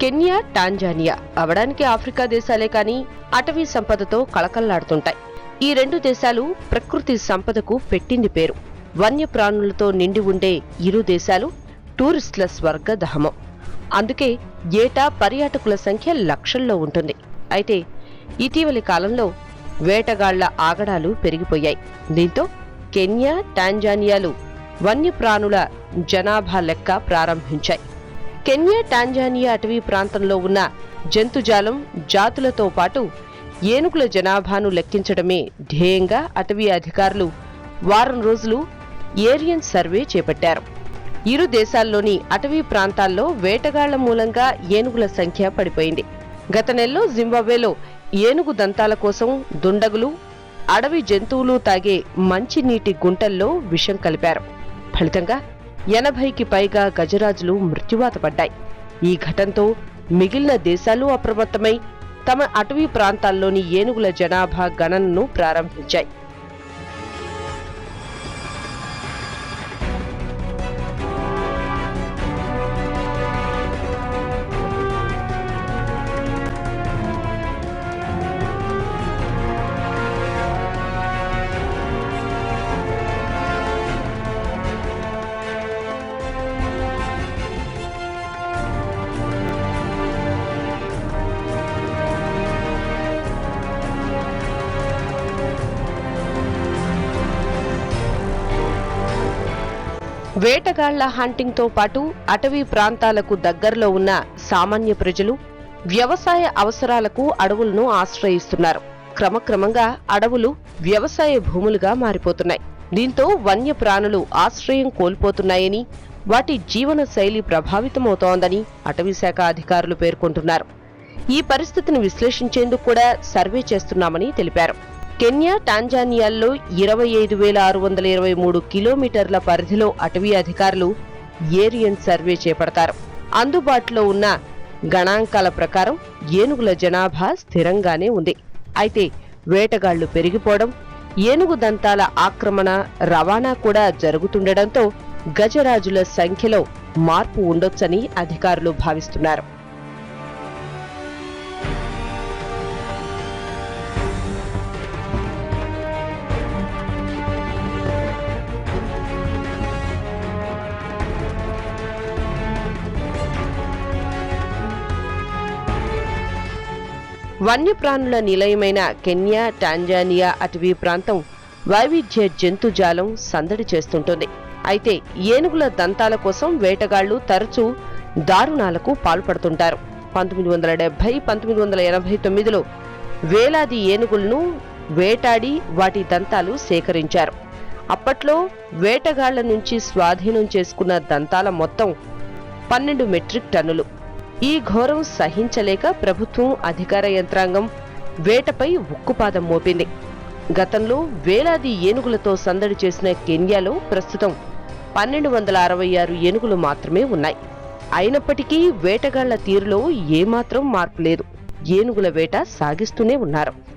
Kenya Tanzania. అవడానికి Africa దేశాలే కానీ అటవీ సంపదతో కళకళలాడుతుంటాయి. ఈ రెండు దేశాలు ప్రకృతి సంపదకు పెట్టింది పేరు. వన్యప్రాణులతో నిండి ఉండే ఇరు దేశాలు టూరిస్టుల స్వర్గదహమం అందుకే ఏటా పర్యాటకుల సంఖ్య లక్షల్లో ఉంటుంది. అయితే ఇటీవలి కాలంలో వేటగాళ్ళ ఆగడాలు పెరిగిపోయాయి. దీంతో కెన్యా టాంజానియాలు వన్యప్రాణుల జనాభా లెక్క ప్రారంభించాయి. కెన్యా టాంజానియా అటవీ ప్రాంతంలో ఉన్న జంతుజాలం జాతులతో పాటు ఏనుగుల జనాభాను లెక్కించడమే ధ్యేయంగా అటవీ అధికారులు వారం రోజులు ఏరియన్ సర్వే చేపట్టారు. ఇరు దేశాల్లోని అటవీ ప్రాంతాల్లో వేటగాళ్ళ మూలంగా ఏనుగుల సంఖ్య పడిపోయింది. గత నెలలో జింబాబ్వేలో ఏనుగు దంతాల కోసం దుండగులు అడవి జంతువులు తాగే మంచినీటి గుంటల్లో విషం కలిపారు. ఫలితంగా ఎనభైకి పైగా గజరాజులు మృత్యువాత పడ్డాయి. ఈ ఘటనతో మిగిలిన దేశాలు అప్రమత్తమై తమ అటవీ ప్రాంతాల్లోని ఏనుగుల జనాభా గణనను ప్రారంభించాయి. వేటగాళ్ళ హంటింగ్తో పాటు అటవీ ప్రాంతాలకు దగ్గరలో ఉన్న సామాన్య ప్రజలు వ్యవసాయ అవసరాలకు అడవులను ఆశ్రయిస్తున్నారు. క్రమక్రమంగా అడవులు వ్యవసాయ భూములుగా మారిపోతున్నాయి. దీంతో వన్యప్రాణులు ఆశ్రయం కోల్పోతున్నాయని వాటి జీవన శైలి ప్రభావితమవుతోందని అటవీశాఖ అధికారులు పేర్కొంటున్నారు. ఈ పరిస్థితిని విశ్లేషించేందుకు కూడా సర్వే చేస్తున్నామని తెలిపారు. కెన్యా టాంజానియాల్లో ఇరవై ఐదు వేల ఆరు వందల ఇరవై మూడు కిలోమీటర్ల పరిధిలో అటవీ అధికారులు ఏరియన్ సర్వే చేపడతారు. అందుబాటులో ఉన్న గణాంకాల ప్రకారం ఏనుగుల జనాభా స్థిరంగానే ఉంది. అయితే వేటగాళ్ళు పెరిగిపోవడం ఏనుగు దంతాల ఆక్రమణ రవాణా కూడా జరుగుతుండటంతో గజరాజుల సంఖ్యలో మార్పు ఉండొచ్చని అధికారులు భావిస్తున్నారు. వన్యప్రాణుల నిలయమైన కెన్యా టాంజానియా అటవీ ప్రాంతం వైవిధ్య జంతుజాలం సందడి చేస్తుంటుంది. అయితే ఏనుగుల దంతాల కోసం వేటగాళ్ళు తరచూ దారుణాలకు పాల్పడుతుంటారు. పంతొమ్మిది వందల డెబ్బై పంతొమ్మిది వందల ఎనభై తొమ్మిదిలో వేలాది ఏనుగులను వేటాడి వాటి దంతాలు సేకరించారు. అప్పట్లో వేటగాళ్ళ నుంచి స్వాధీనం చేసుకున్న దంతాల మొత్తం పన్నెండు మెట్రిక్ టన్నులు. ఈ ఘోరం సహించలేక ప్రభుత్వం అధికార యంత్రాంగం వేటపై ఉక్కుపాదం మోపింది. గతంలో వేలాది ఏనుగులతో సందడి చేసిన కెన్యాలో ప్రస్తుతం పన్నెండు వందల అరవై ఆరు ఏనుగులు మాత్రమే ఉన్నాయి. అయినప్పటికీ వేటగాళ్ళ తీరులో ఏమాత్రం మార్పు లేదు. ఏనుగుల వేట సాగిస్తూనే ఉన్నారు.